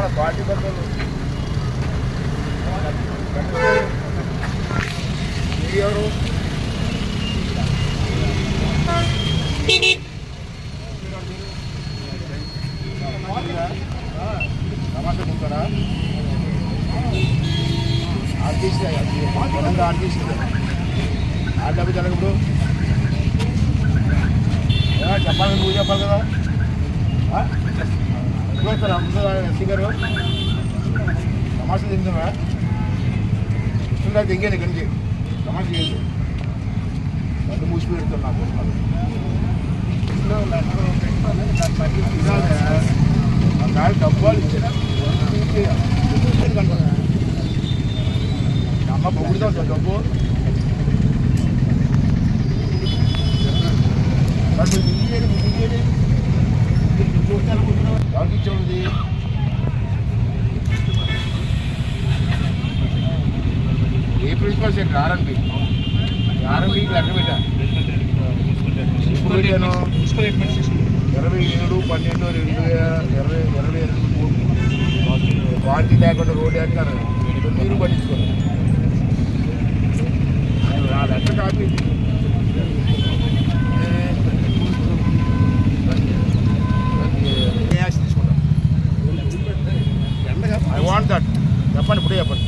మన పార్టీ పెద్దలు. ఎవరు నమస్తే ముందరా ఆర్టీసీ ఆర్టీసీ ఆ? డబ్బు జరగప్పుడు చెప్పాలి నువ్వు చెప్పాలి కదా చూస్తారా ముందు ఎస్సీ గారు తమాషా తింటున్నా ఇస్తుందా దిగేది ఇక్కడి నుంచి తమాషా చేయదు కళ్ళు మూసి పెడుతున్నా నాకు డబ్బాలు ఇచ్చిన అమ్మ పొగుడుతాం సార్ డబ్బు. ప్రిన్సిపల్ సెక్రటరీ ఆర్ఎంపీ ఆర్ఎంపీకి లెక్క పెట్టాను ఇరవై ఏడు పన్నెండు రెండు వేల ఇరవై ఇరవై రెండు మూడు పార్టీ లేకుండా రోడ్డు వేస్తారు మీరు పట్టించుకోండి నా లెక్క కాపీ ఐ వాంట్ దట్ చెప్పండి ఇప్పుడే చెప్పండి.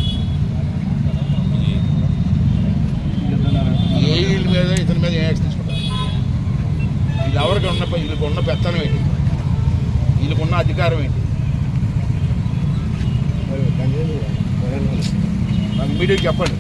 ఉన్న వీళ్ళకి ఉన్న పెత్తనం ఏంటి? వీళ్ళకున్న అధికారం ఏంటి? నాకు మీడియాకి చెప్పండి.